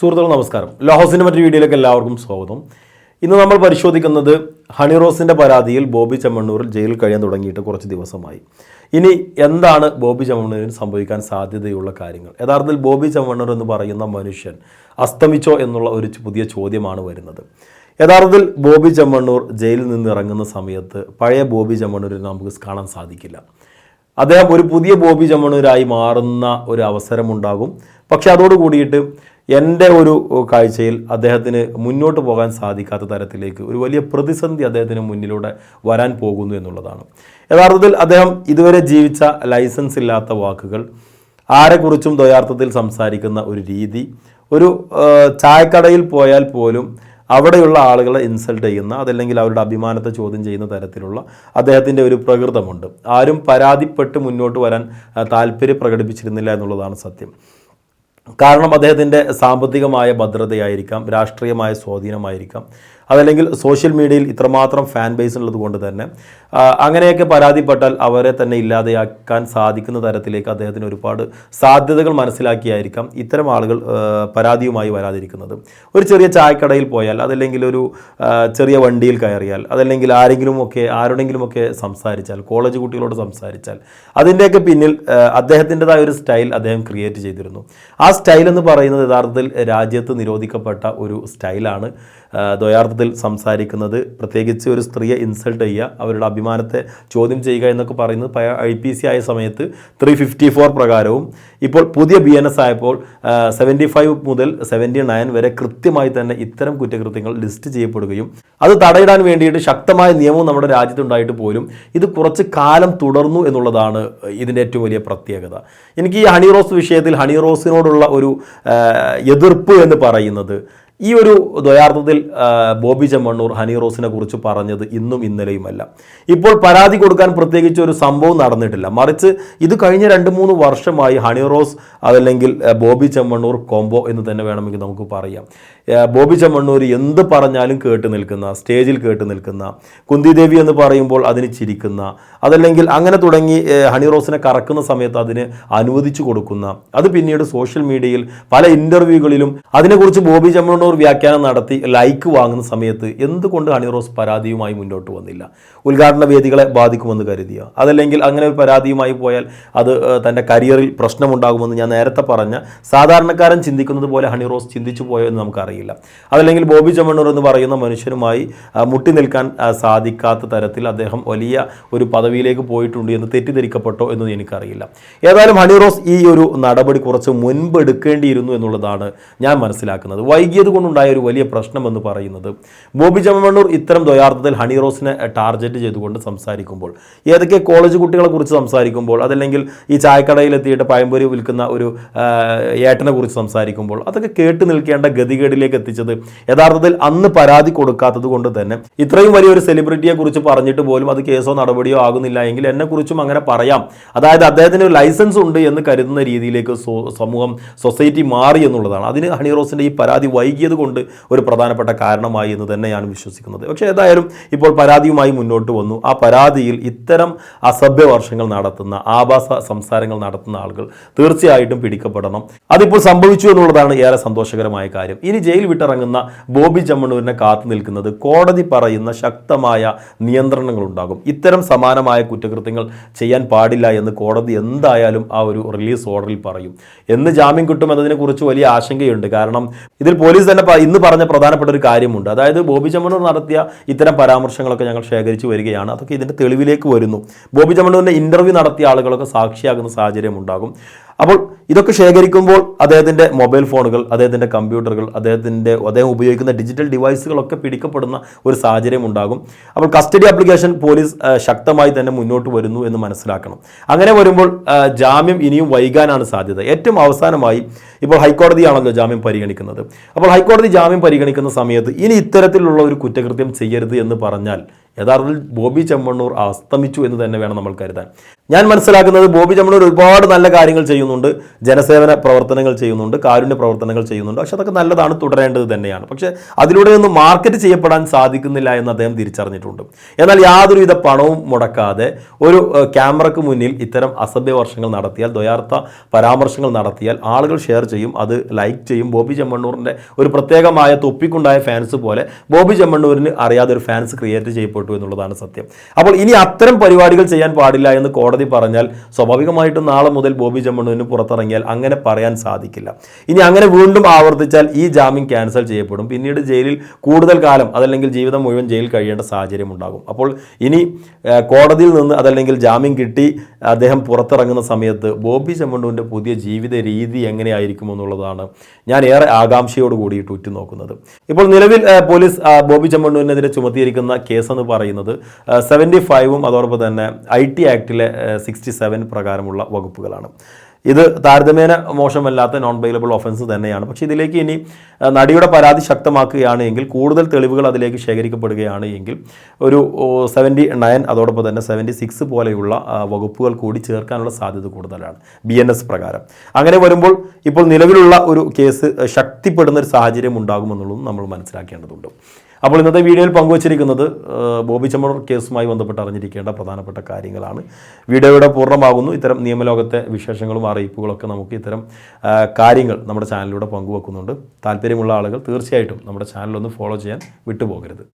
സുഹൃത്തുക്കൾ നമസ്കാരം. ലോഹോസിന്റെ മറ്റൊരു വീഡിയോയിലേക്ക് എല്ലാവർക്കും സ്വാഗതം. ഇന്ന് നമ്മൾ പരിശോധിക്കുന്നത് ഹണിറോസിന്റെ പരാതിയിൽ ബോബി ചെമ്മണ്ണൂരിൽ ജയിലിൽ കഴിയാൻ തുടങ്ങിയിട്ട് കുറച്ച് ദിവസമായി. ഇനി എന്താണ് ബോബി ചെമ്മണ്ണൂരിന് സംഭവിക്കാൻ സാധ്യതയുള്ള കാര്യങ്ങൾ? യഥാർത്ഥത്തിൽ ബോബി ചെമ്മണ്ണൂർ എന്ന് പറയുന്ന മനുഷ്യൻ അസ്തമിച്ചോ എന്നുള്ള ഒരു പുതിയ ചോദ്യമാണ് വരുന്നത്. യഥാർത്ഥത്തിൽ ബോബി ചെമ്മണ്ണൂർ ജയിലിൽ നിന്ന് ഇറങ്ങുന്ന സമയത്ത് പഴയ ബോബി ചെമ്മണ്ണൂരിനെ നമുക്ക് കാണാൻ സാധിക്കില്ല. അദ്ദേഹം ഒരു പുതിയ ബോബി ചെമ്മണ്ണൂരായി മാറുന്ന ഒരു അവസരമുണ്ടാകും. പക്ഷെ അതോട് കൂടിയിട്ട് എന്റെ ഒരു കാഴ്ചയിൽ അദ്ദേഹത്തിന് മുന്നോട്ട് പോകാൻ സാധിക്കാത്ത തരത്തിലേക്ക് ഒരു വലിയ പ്രതിസന്ധി അദ്ദേഹത്തിന് മുന്നിലൂടെ വരാൻ പോകുന്നു എന്നുള്ളതാണ്. യഥാർത്ഥത്തിൽ അദ്ദേഹം ഇതുവരെ ജീവിച്ച ലൈസൻസ് ഇല്ലാത്ത വാക്കുകൾ ആരെക്കുറിച്ചും ദ്വയാർത്ഥത്തിൽ സംസാരിക്കുന്ന ഒരു രീതി ഒരു ചായക്കടയിൽ പോയാൽ പോലും അവിടെയുള്ള ആളുകളെ ഇൻസൾട്ട് ചെയ്യുന്ന അതല്ലെങ്കിൽ അവരുടെ അഭിമാനത്തെ ചോദ്യം ചെയ്യുന്ന തരത്തിലുള്ള അദ്ദേഹത്തിന്റെ ഒരു പ്രകൃതമുണ്ട്. ആരും പരാതിപ്പെട്ട് മുന്നോട്ട് വരാൻ താല്പര്യം പ്രകടിപ്പിച്ചിരുന്നില്ല എന്നുള്ളതാണ് സത്യം. കാരണം അദ്ദേഹത്തിന്റെ സാമ്പത്തികമായ ഭദ്രതയായിരിക്കാം രാഷ്ട്രീയമായ സ്വാധീനമായിരിക്കാം. അതല്ലെങ്കിൽ സോഷ്യൽ മീഡിയയിൽ ഇത്രമാത്രം ഫാൻ ബേസ് ഉള്ളത് കൊണ്ട് തന്നെ. അങ്ങനെയൊക്കെ പരാതിപ്പെട്ടാൽ അവരെ തന്നെ ഇല്ലാതെയാക്കാൻ സാധിക്കുന്ന തരത്തിലേക്ക് അദ്ദേഹത്തിന് ഒരുപാട് സാധ്യതകൾ മനസ്സിലാക്കിയായിരിക്കാം ഇത്തരം ആളുകൾ പരാതിയുമായി വരാതിരിക്കുന്നത്. ഒരു ചെറിയ ചായക്കടയിൽ പോയാൽ അതല്ലെങ്കിൽ ഒരു ചെറിയ വണ്ടിയിൽ കയറിയാൽ അതല്ലെങ്കിൽ ആരെങ്കിലുമൊക്കെ ആരോടെങ്കിലുമൊക്കെ സംസാരിച്ചാൽ കോളേജ് കുട്ടികളോട് സംസാരിച്ചാൽ അതിന്റെയൊക്കെ പിന്നിൽ അദ്ദേഹത്തിന്റെതായ ഒരു സ്റ്റൈൽ അദ്ദേഹം ക്രിയേറ്റ് ചെയ്തിരുന്നു. ആ സ്റ്റൈൽ എന്ന് പറയുന്നത് യഥാർത്ഥത്തിൽ രാജ്യത്ത് നിരോധിക്കപ്പെട്ട ഒരു സ്റ്റൈലാണ് ദ്വയാർത്ഥത്തിൽ സംസാരിക്കുന്നത്. പ്രത്യേകിച്ച് ഒരു സ്ത്രീയെ ഇൻസൾട്ട് ചെയ്യുക അവരുടെ അഭിമാനത്തെ ചോദ്യം ചെയ്യുക എന്നൊക്കെ പറയുന്നത് ഐ പി സി ആയ സമയത്ത് ത്രീ ഫിഫ്റ്റി ഫോർ പ്രകാരവും. ഇപ്പോൾ പുതിയ ബി എൻ എസ് ആയപ്പോൾ സെവന്റി ഫൈവ് മുതൽ സെവന്റി നയൻ വരെ കൃത്യമായി തന്നെ ഇത്തരം കുറ്റകൃത്യങ്ങൾ ലിസ്റ്റ് ചെയ്യപ്പെടുകയും അത് തടയിടാൻ വേണ്ടിയിട്ട് ശക്തമായ നിയമവും നമ്മുടെ രാജ്യത്തുണ്ടായിട്ട് പോലും ഇത് കുറച്ച് കാലം തുടർന്നു എന്നുള്ളതാണ് ഇതിന്റെ ഏറ്റവും വലിയ പ്രത്യേകത. എനിക്ക് ഈ ഹണി റോസ് വിഷയത്തിൽ ഹണി റോസിനോടുള്ള ഒരു എതിർപ്പ് എന്ന് പറയുന്നത് ഈ ഒരു ദ്വയാർത്ഥത്തിൽ ബോബി ചെമ്മണ്ണൂർ ഹണി റോസിനെ കുറിച്ച് പറഞ്ഞത് ഇന്നും ഇന്നലെയുമല്ല. ഇപ്പോൾ പരാതി കൊടുക്കാൻ പ്രത്യേകിച്ച് ഒരു സംഭവം നടന്നിട്ടില്ല. മറിച്ച് ഇത് കഴിഞ്ഞ രണ്ട് മൂന്ന് വർഷമായി ഹണി റോസ് അതല്ലെങ്കിൽ ബോബി ചെമ്മണ്ണൂർ കോംബോ എന്ന് തന്നെ വേണമെങ്കിൽ നമുക്ക് പറയാം. ബോബി ചമ്മണ്ണൂർ എന്ത് പറഞ്ഞാലും കേട്ട് നിൽക്കുന്ന സ്റ്റേജിൽ കേട്ട് നിൽക്കുന്ന കുന്തിദേവി എന്ന് പറയുമ്പോൾ അതിന് ചിരിക്കുന്ന അതല്ലെങ്കിൽ അങ്ങനെ തുടങ്ങി ഹണി റോസിനെ കറക്കുന്ന സമയത്ത് അതിന് അനുവദിച്ചു കൊടുക്കുന്ന അത് പിന്നീട് സോഷ്യൽ മീഡിയയിൽ പല ഇന്റർവ്യൂകളിലും അതിനെക്കുറിച്ച് ബോബി ചമ്മണ്ണൂർ വ്യാഖ്യാനം നടത്തി ലൈക്ക് വാങ്ങുന്ന സമയത്ത് എന്തുകൊണ്ട് ഹണി റോസ് പരാതിയുമായി മുന്നോട്ട് വന്നില്ല? ഉദ്ഘാടന വേദികളെ ബാധിക്കുമെന്ന് കരുതിയോ? അതല്ലെങ്കിൽ അങ്ങനെ ഒരു പരാതിയുമായി പോയാൽ അത് തന്റെ കരിയറിൽ പ്രശ്നമുണ്ടാകുമെന്ന് ഞാൻ നേരത്തെ പറഞ്ഞ സാധാരണക്കാരൻ ചിന്തിക്കുന്നത് പോലെ ഹണി റോസ് ചിന്തിച്ചു പോയോ എന്ന് നമുക്കറിയില്ല അതല്ലെങ്കിൽ ബോബി ചെമ്മണ്ണൂർ എന്ന് പറയുന്ന മനുഷ്യനുമായി മുട്ടി നിൽക്കാൻ സാധിക്കാത്ത തരത്തിൽ അദ്ദേഹം വലിയ ഒരു പദവിയിലേക്ക് പോയിട്ടുണ്ട് എന്ന് തെറ്റിദ്ധരിക്കപ്പെട്ടോ എന്ന് എനിക്കറിയില്ല. ഏതായാലും ഹണി റോസ് ഈ ഒരു നടപടി കുറച്ച് മുൻപ് എടുക്കേണ്ടിയിരുന്നു എന്നുള്ളതാണ് ഞാൻ മനസ്സിലാക്കുന്നത്. വൈകിയത് കൊണ്ടുണ്ടായ ഒരു വലിയ പ്രശ്നം എന്ന് പറയുന്നത് ബോബി ചെമ്മണ്ണൂർ ഇത്തരം ദ്വയാർത്ഥത്തിൽ ഹണി റോസിനെ ടാർഗറ്റ് ചെയ്തുകൊണ്ട് സംസാരിക്കുമ്പോൾ ഏതൊക്കെ കോളേജ് കുട്ടികളെ കുറിച്ച് സംസാരിക്കുമ്പോൾ അതല്ലെങ്കിൽ ഈ ചായക്കടയിലെത്തിയിട്ട് പഴംപൊരി വിൽക്കുന്ന ഒരു ഏട്ടനെ കുറിച്ച് സംസാരിക്കുമ്പോൾ അതൊക്കെ കേട്ട് നിൽക്കേണ്ട ഗതികേടിലേക്ക് എത്തിച്ചത്. യഥാർത്ഥത്തിൽ അന്ന് പരാതി കൊടുക്കാത്തത് കൊണ്ട് തന്നെ ഇത്രയും വലിയൊരു സെലിബ്രിറ്റിയെ കുറിച്ച് പറഞ്ഞിട്ട് പോലും അത് കേസോ നടപടിയോ ആകുന്നില്ല എങ്കിൽ എന്നെക്കുറിച്ചും അങ്ങനെ പറയാം. അതായത് അദ്ദേഹത്തിന് ഒരു ലൈസൻസ് ഉണ്ട് എന്ന് കരുതുന്ന രീതിയിലേക്ക് സമൂഹം സൊസൈറ്റി മാറി എന്നുള്ളതാണ്. അതിന് ഹണി റോസിന്റെ ഈ പരാതി വൈകിയത് കൊണ്ട് ഒരു പ്രധാനപ്പെട്ട കാരണമായി എന്ന് തന്നെയാണ് വിശ്വസിക്കുന്നത്. പക്ഷേ ഏതായാലും ഇപ്പോൾ പരാതിയുമായി മുന്നോട്ട് വന്നു. ആ പരാതിയിൽ ഇത്തരം അസഭ്യ വർഷങ്ങൾ നടത്തുന്ന ആഭാസ സംസാരങ്ങൾ നടത്തുന്ന ആളുകൾ തീർച്ചയായിട്ടും പിടിക്കപ്പെടണം. അതിപ്പോൾ സംഭവിച്ചു എന്നുള്ളതാണ് ഏറെ സന്തോഷകരമായ കാര്യം. ഇനി ജയിൽ വിട്ടിറങ്ങുന്ന ബോബി ജമ്മണൂരിനെ കാത്തു നിൽക്കുന്നത് കോടതി പറയുന്ന ശക്തമായ നിയന്ത്രണങ്ങൾ ഉണ്ടാകും ഇത്തരം സമാനമായ കുറ്റകൃത്യങ്ങൾ ചെയ്യാൻ പാടില്ല എന്ന് കോടതി എന്തായാലും ആ ഒരു റിലീസ് ഓർഡറിൽ പറയും. എന്ന് ജാമ്യം കിട്ടും വലിയ ആശങ്കയുണ്ട്. കാരണം ഇതിൽ പോലീസ് തന്നെ ഇന്ന് പറഞ്ഞ പ്രധാനപ്പെട്ട ഒരു കാര്യമുണ്ട്. അതായത് ബോബി ജമ്മണൂർ നടത്തിയ ഇത്തരം പരാമർശങ്ങളൊക്കെ ഞങ്ങൾ ശേഖരിച്ചു വരികയാണ്. അതൊക്കെ ഇതിന്റെ തെളിവിലേക്ക് വരുന്നു. ബോബി ജമ്മണൂരിന്റെ ഇന്റർവ്യൂ നടത്തിയ ആളുകളൊക്കെ സാക്ഷിയാകുന്ന സാഹചര്യം ഉണ്ടാകും. അപ്പോൾ ഇതൊക്കെ ശേഖരിക്കുമ്പോൾ അദ്ദേഹത്തിന്റെ മൊബൈൽ ഫോണുകൾ അദ്ദേഹത്തിന്റെ കമ്പ്യൂട്ടറുകൾ അദ്ദേഹത്തിന്റെ അദ്ദേഹം ഉപയോഗിക്കുന്ന ഡിജിറ്റൽ ഡിവൈസുകളൊക്കെ പിടിക്കപ്പെടുന്ന ഒരു സാഹചര്യം ഉണ്ടാകും. അപ്പോൾ കസ്റ്റഡി ആപ്ലിക്കേഷൻ പോലീസ് ശക്തമായി തന്നെ മുന്നോട്ട് വരുന്നു എന്ന് മനസ്സിലാക്കണം. അങ്ങനെ വരുമ്പോൾ ജാമ്യം ഇനിയും വൈകാനാണ് സാധ്യത. ഏറ്റവും അവസാനമായി ഇപ്പോൾ ഹൈക്കോടതിയാണല്ലോ ജാമ്യം പരിഗണിക്കുന്നത്. അപ്പോൾ ഹൈക്കോടതി ജാമ്യം പരിഗണിക്കുന്ന സമയത്ത് ഇനി ഇത്തരത്തിലുള്ള ഒരു കുറ്റകൃത്യം ചെയ്യരുത് എന്ന് പറഞ്ഞാൽ യഥാർത്ഥത്തിൽ ബോബി ചെമ്മണ്ണൂർ അസ്തമിച്ചു എന്ന് തന്നെ വേണം നമ്മൾ കരുതാൻ. ഞാൻ മനസ്സിലാക്കുന്നത് ബോബി ചെമ്മണ്ണൂർ ഒരുപാട് നല്ല കാര്യങ്ങൾ ചെയ്യുന്നുണ്ട് ജനസേവന പ്രവർത്തനങ്ങൾ ചെയ്യുന്നുണ്ട് കാരുണ്യ പ്രവർത്തനങ്ങൾ ചെയ്യുന്നുണ്ട്. പക്ഷെ അതൊക്കെ നല്ലതാണ് തുടരേണ്ടത് തന്നെയാണ്. പക്ഷേ അതിലൂടെ ഒന്നും മാർക്കറ്റ് ചെയ്യപ്പെടാൻ സാധിക്കുന്നില്ല എന്ന് അദ്ദേഹം തിരിച്ചറിഞ്ഞിട്ടുണ്ട്. എന്നാൽ യാതൊരുവിധ പണവും മുടക്കാതെ ഒരു ക്യാമറയ്ക്ക് മുന്നിൽ ഇത്തരം അസഭ്യ വർഷങ്ങൾ നടത്തിയാൽ ദ്വയാർത്ഥ പരാമർശങ്ങൾ നടത്തിയാൽ ആളുകൾ ഷെയർ ചെയ്യും അത് ലൈക്ക് ചെയ്യും. ബോബി ചെമ്മണ്ണൂറിന്റെ ഒരു പ്രത്യേകമായ തൊപ്പിക്കുണ്ടായ ഫാൻസ് പോലെ ബോബി ചെമ്മണ്ണൂരിന് അറിയാതെ ഒരു ഫാൻസ് ക്രിയേറ്റ് ചെയ്യപ്പെട്ടു എന്നുള്ളതാണ് സത്യം. അപ്പോൾ ഇനി അത്തരം പരിപാടികൾ ചെയ്യാൻ പാടില്ല എന്ന് കോടതി പറഞ്ഞാൽ സ്വാഭാവികമായിട്ടും നാളെ മുതൽ ബോബി ജമ്മണ്ണുവിന് പുറത്തിറങ്ങിയാൽ അങ്ങനെ പറയാൻ സാധിക്കില്ല. ഇനി അങ്ങനെ വീണ്ടും ആവർത്തിച്ചാൽ ഈ ജാമ്യം ക്യാൻസൽ ചെയ്യപ്പെടും. പിന്നീട് ജയിലിൽ കൂടുതൽ കാലം അതല്ലെങ്കിൽ ജീവിതം മുഴുവൻ ജയിലിൽ കഴിയേണ്ട സാഹചര്യം ഉണ്ടാകും. അപ്പോൾ ഇനി കോടതിയിൽ നിന്ന് അതല്ലെങ്കിൽ ജാമ്യം കിട്ടി അദ്ദേഹം പുറത്തിറങ്ങുന്ന സമയത്ത് ബോബി ചെമ്മണ്ണൂരിന്റെ പുതിയ ജീവിത രീതി എങ്ങനെയായിരിക്കും എന്നുള്ളതാണ് ഞാൻ ഏറെ ആകാംക്ഷയോട് കൂടിയിട്ട് ഉറ്റുനോക്കുന്നത് ഇപ്പോൾ നിലവിൽ പോലീസ് ബോബി ചെമ്മണ്ണൂരിനെതിരെ ചുമത്തിയിരിക്കുന്ന കേസ് പറയുന്നത്. സെവന്റി ഫൈവും അതോടൊപ്പം തന്നെ ഐ ടി ആക്ടിലെ സിക്സ്റ്റി സെവൻ പ്രകാരമുള്ള വകുപ്പുകളാണ്. ഇത് താരതമ്യേന മോശമല്ലാത്ത നോൺ ബെയിലബിൾ ഒഫൻസ് തന്നെയാണ്. പക്ഷേ ഇതിലേക്ക് ഇനി നടിയുടെ പരാതി ശക്തമാക്കുകയാണ് എങ്കിൽ കൂടുതൽ തെളിവുകൾ അതിലേക്ക് ശേഖരിക്കപ്പെടുകയാണ് എങ്കിൽ ഒരു സെവന്റി നയൻ അതോടൊപ്പം തന്നെ സെവന്റി സിക്സ് പോലെയുള്ള വകുപ്പുകൾ കൂടി ചേർക്കാനുള്ള സാധ്യത കൂടുതലാണ്. ബി എൻ എസ് പ്രകാരം. അങ്ങനെ വരുമ്പോൾ ഇപ്പോൾ നിലവിലുള്ള ഒരു കേസ് ശക്തിപ്പെടുന്ന ഒരു സാഹചര്യം ഉണ്ടാകുമെന്നുള്ളതും നമ്മൾ മനസ്സിലാക്കേണ്ടതുണ്ട്. അപ്പോൾ ഇന്നത്തെ വീഡിയോയിൽ പങ്കുവച്ചിരിക്കുന്നത് ബോബി ചമ്മർ കേസുമായി ബന്ധപ്പെട്ട് അറിഞ്ഞിരിക്കേണ്ട പ്രധാനപ്പെട്ട കാര്യങ്ങളാണ്. വീഡിയോയുടെ പൂർണമാകുന്നു. ഇത്തരം നിയമലോകത്തെ വിശേഷങ്ങളും അറിയിപ്പുകളൊക്കെ നമുക്ക് ഇത്തരം കാര്യങ്ങൾ നമ്മുടെ ചാനലിലൂടെ പങ്കുവെക്കുന്നുണ്ട്. താല്പര്യമുള്ള ആളുകൾ തീർച്ചയായിട്ടും നമ്മുടെ ചാനലൊന്ന് ഫോളോ ചെയ്യാൻ വിട്ടുപോകരുത്.